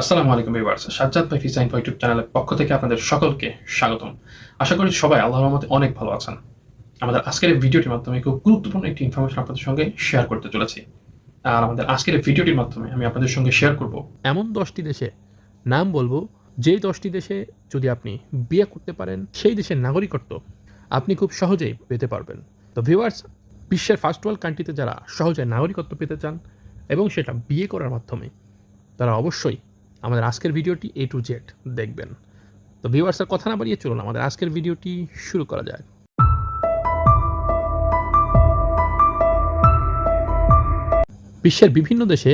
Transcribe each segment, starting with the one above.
আসসালামু আলাইকুম ভিউয়ার্স, সাজ্জাদ ভাই ডিজাইন ফর ইউটিউব চ্যানেলের পক্ষ থেকে আপনাদের সকলকে স্বাগতম। আশা করি সবাই আল্লাহর রহমতে অনেক ভালো আছেন। আমাদের আজকের ভিডিওটির মাধ্যমে খুব গুরুত্বপূর্ণ একটি ইনফরমেশন আপনাদের সঙ্গে শেয়ার করতে চলেছি। আর আমাদের আজকের ভিডিওটির মাধ্যমে আমি আপনাদের সঙ্গে শেয়ার করব। এমন দশটি দেশে, নাম বলব, যেই দশটি দেশে যদি আপনি বিয়ে করতে পারেন, সেই দেশের নাগরিকত্ব আপনি খুব সহজেই পেতে পারবেন। তো ভিউয়ার্স, বিশ্বের ফার্স্ট ওয়ার্ল্ড কান্ট্রিতে যারা সহজে নাগরিকত্ব পেতে চান এবং সেটা বিয়ে করার মাধ্যমে, তারা অবশ্যই আমাদের আজকের ভিডিওটি এ টু জেড দেখবেন। তো ভিউয়ার্সের কথা না বাড়িয়ে চলুন, আমাদের আজকের ভিডিওটি শুরু করা যায় বিশ্বের বিভিন্ন দেশে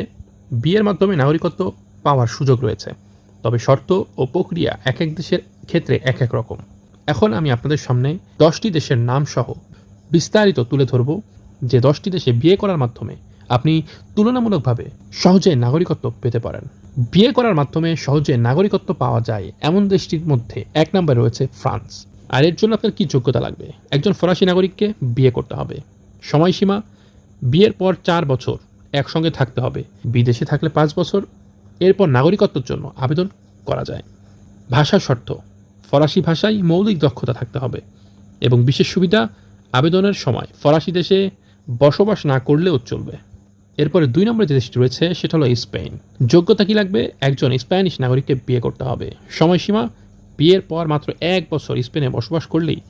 বিয়ের মাধ্যমে নাগরিকত্ব পাওয়ার সুযোগ রয়েছে। তবে শর্ত ও প্রক্রিয়া এক এক দেশের ক্ষেত্রে এক এক রকম। এখন আমি আপনাদের সামনে দশটি দেশের নাম সহ বিস্তারিত তুলে ধরব, যে দশটি দেশে বিয়ে করার মাধ্যমে আপনি তুলনামূলকভাবে সহজে নাগরিকত্ব পেতে পারেন। বিয়ে করার মাধ্যমে সহজে নাগরিকত্ব পাওয়া যায় এমন দেশটির মধ্যে। এক নম্বরে রয়েছে ফ্রান্স। আর এর জন্য আপনার কী যোগ্যতা লাগবে? একজন ফরাসি নাগরিককে বিয়ে করতে হবে। সময়সীমা, বিয়ের পর চার বছর একসঙ্গে থাকতে হবে। বিদেশে থাকলে পাঁচ বছর। এরপর নাগরিকত্বের জন্য আবেদন করা যায়। ভাষা শর্ত, ফরাসি ভাষায় মৌলিক দক্ষতা থাকতে হবে। এবং বিশেষ সুবিধা, আবেদনের সময় ফরাসি দেশে বসবাস না করলেও চলবে। এরপরে দুই নম্বরে যে দেশটি রয়েছে, সেটা হলো স্পেন। যোগ্যতা কি লাগবে? একজন স্প্যানিশ নাগরিককে বিয়ে করতে হবে। সময়সীমা? বিয়ের পর মাত্র এক বছর স্পেনে বসবাস করলেই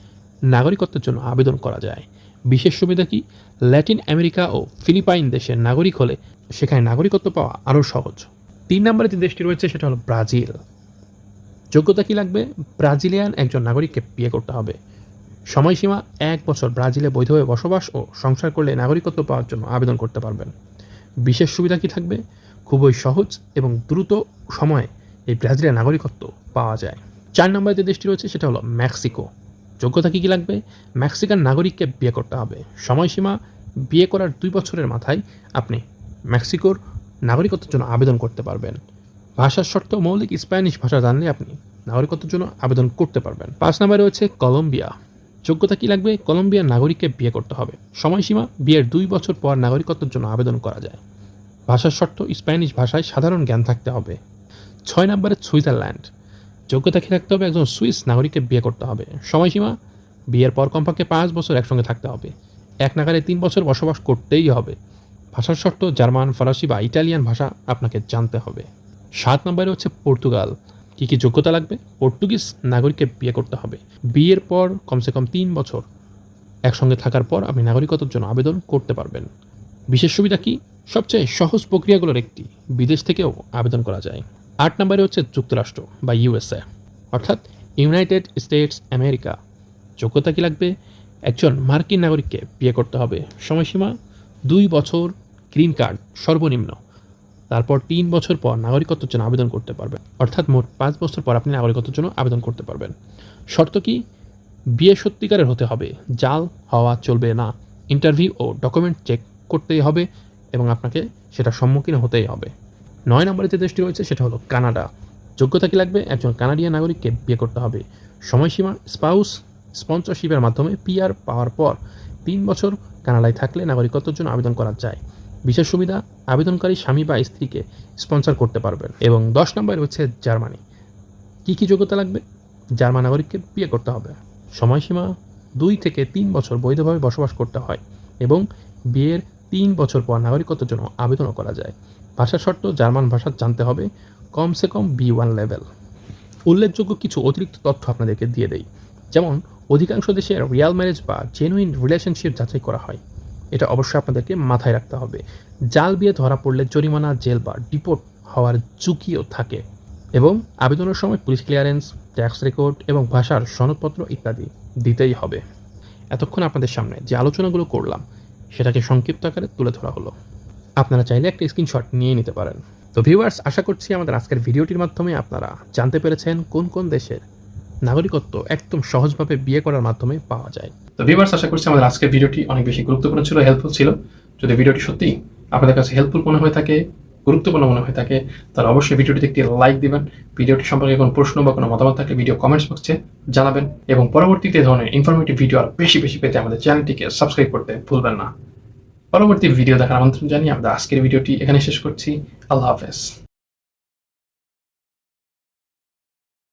নাগরিকত্বের জন্য আবেদন করা যায়। বিশেষ সুবিধা কি? ল্যাটিন আমেরিকা ও ফিলিপাইন দেশের নাগরিক হলে সেখানে নাগরিকত্ব পাওয়া আরও সহজ। তিন নম্বরে যে দেশটি রয়েছে, সেটা হলো ব্রাজিল। যোগ্যতা কি লাগবে? ব্রাজিলিয়ান একজন নাগরিককে বিয়ে করতে হবে। সময়সীমা এক বছর ব্রাজিলে বৈধভাবে বসবাস ও সংসার করলে নাগরিকত্ব পাওয়ার জন্য আবেদন করতে পারবেন। বিশেষ সুবিধা কি থাকবে? খুবই সহজ এবং দ্রুত সময়ে এই ব্রাজিলের নাগরিকত্ব পাওয়া যায়। চার নম্বরে যে দেশটি রয়েছে সেটা হলো মেক্সিকো। যোগ্যতা কী কী লাগবে? মেক্সিকান নাগরিককে বিয়ে করতে হবে। সময়সীমা বিয়ে করার দুই বছরের মাথায় আপনি মেক্সিকোর নাগরিকত্বের জন্য আবেদন করতে পারবেন। ভাষার শর্ত মৌলিক স্প্যানিশ ভাষা জানলে আপনি নাগরিকত্বের জন্য আবেদন করতে পারবেন। পাঁচ নম্বরে রয়েছে কলম্বিয়া। যোগ্যতা কী লাগবে? কলম্বিয়ার নাগরিককে বিয়ে করতে হবে। সময়সীমা, বিয়ের দুই বছর পর নাগরিকত্বের জন্য আবেদন করা যায়। ভাষার শর্ত, স্প্যানিশ ভাষায় সাধারণ জ্ঞান থাকতে হবে। ছয় নম্বরে, সুইজারল্যান্ড। যোগ্যতা কি থাকতে হবে? একজন সুইস নাগরিককে বিয়ে করতে হবে। সময়সীমা, বিয়ের পর কমপক্ষে পাঁচ বছর একসঙ্গে থাকতে হবে। এক নাগারে তিন বছর বসবাস করতেই হবে। ভাষার শর্ত, জার্মান, ফরাসি বা ইটালিয়ান ভাষা আপনাকে জানতে হবে। সাত নম্বরে হচ্ছে পর্তুগাল। কী কী যোগ্যতা লাগবে? পর্তুগিজ নাগরিককে বিয়ে করতে হবে। বিয়ের পর কমসে কম তিন বছর। একসঙ্গে থাকার পর আপনি নাগরিকত্বের জন্য আবেদন করতে পারবেন। বিশেষ সুবিধা কি? সবচেয়ে সহজ প্রক্রিয়াগুলোর একটি। বিদেশ থেকেও আবেদন করা যায়। আট নম্বরে হচ্ছে যুক্তরাষ্ট্র বা ইউএসএ। অর্থাৎ ইউনাইটেড স্টেটস আমেরিকা। যোগ্যতা কি লাগবে? একজন মার্কিন নাগরিককে বিয়ে করতে হবে। সময়সীমা দুই বছর। গ্রিন কার্ড সর্বনিম্ন। তারপর তিন বছর পর নাগরিকত্বের জন্য আবেদন করতে পারবেন। অর্থাৎ মোট পাঁচ বছর পর আপনি নাগরিকত্বের জন্য আবেদন করতে পারবেন। শর্ত কি? বিয়ে সত্যিকারের হতে হবে। জাল হওয়া চলবে না। ইন্টারভিউ ও ডকুমেন্ট চেক করতেই হবে এবং আপনাকে সেটা সম্মুখীন হতেই হবে। নয় নম্বরে যে দেশটি রয়েছে সেটা হলো কানাডা। যোগ্যতা কি লাগবে? একজন কানাডিয়ান নাগরিককে বিয়ে করতে হবে। সময়সীমা, স্পাউস, স্পন্সরশিপের মাধ্যমে পিআর পাওয়ার পর তিন বছর কানাডায় থাকলে নাগরিকত্বের জন্য আবেদন করা যায়। বিশেষ সুবিধা, আবেদনকারী স্বামী বা স্ত্রীকে স্পন্সর করতে পারবেন। এবং দশ নম্বর হচ্ছে জার্মানি। কী কী যোগ্যতা লাগবে? জার্মান নাগরিককে বিয়ে করতে হবে। সময়সীমা, দুই থেকে তিন বছর বৈধভাবে বসবাস করতে হয় এবং বিয়ের তিন বছর পর নাগরিকত্বের জন্য আবেদনও করা যায়। ভাষা শর্ত, জার্মান ভাষা জানতে হবে। কমসে কম বি ওয়ান লেভেল। উল্লেখযোগ্য কিছু অতিরিক্ত তথ্য আপনাদেরকে দিয়ে দেই। যেমন, অধিকাংশ দেশে রিয়াল ম্যারেজ বা জেনুইন রিলেশনশিপ যাচাই করা হয়। এটা অবশ্যই আপনাদেরকে মাথায় রাখতে হবে। জাল বিয়ে ধরা পড়লে জরিমানা, জেল বা ডিপোর্ট হওয়ার ঝুঁকিও থাকে এবং আবেদনের সময় পুলিশ ক্লিয়ারেন্স, ট্যাক্স রেকর্ড এবং ভাষার সনদপত্র ইত্যাদি দিতেই হবে। এতক্ষণ আপনাদের সামনে যে আলোচনাগুলো করলাম, সেটাকে সংক্ষিপ্ত আকারে তুলে ধরা হলো। আপনারা চাইলে একটা স্ক্রিনশট নিয়ে নিতে পারেন। তো ভিউয়ার্স, আশা করছি আমাদের আজকের ভিডিওটির মাধ্যমে আপনারা জানতে পেরেছেন কোন কোন দেশের নাগরিকত্ব একদম সহজভাবে বিয়ে করার মাধ্যমে পাওয়া যায়। তো ভিউয়ার্স আশা করছি আমাদের আজকের ভিডিওটি অনেক বেশি গুরুত্বপূর্ণ ছিল হেল্পফুল ছিল। যদি ভিডিওটি সত্যি আপনাদের কাছে হেল্পফুল মনে হয়ে থাকে, গুরুত্বপূর্ণ মনে হয়ে থাকে, তাহলে অবশ্যই ভিডিওটিতে একটি লাইক দিবেন। ভিডিওটি সম্পর্কে কোনো প্রশ্ন বা কোনো মতামত থাকলে ভিডিও কমেন্টস বক্সে জানাবেন এবং পরবর্তীতে ধরনের ইনফরমেটিভ ভিডিও আর বেশি বেশি পেতে আমাদের চ্যানেলটিকে সাবস্ক্রাইব করতে ভুলবেন না। পরবর্তী ভিডিও দেখার আমন্ত্রণ জানিয়ে আমাদের আজকের ভিডিওটি এখানে শেষ করছি। আল্লাহ হাফেজ।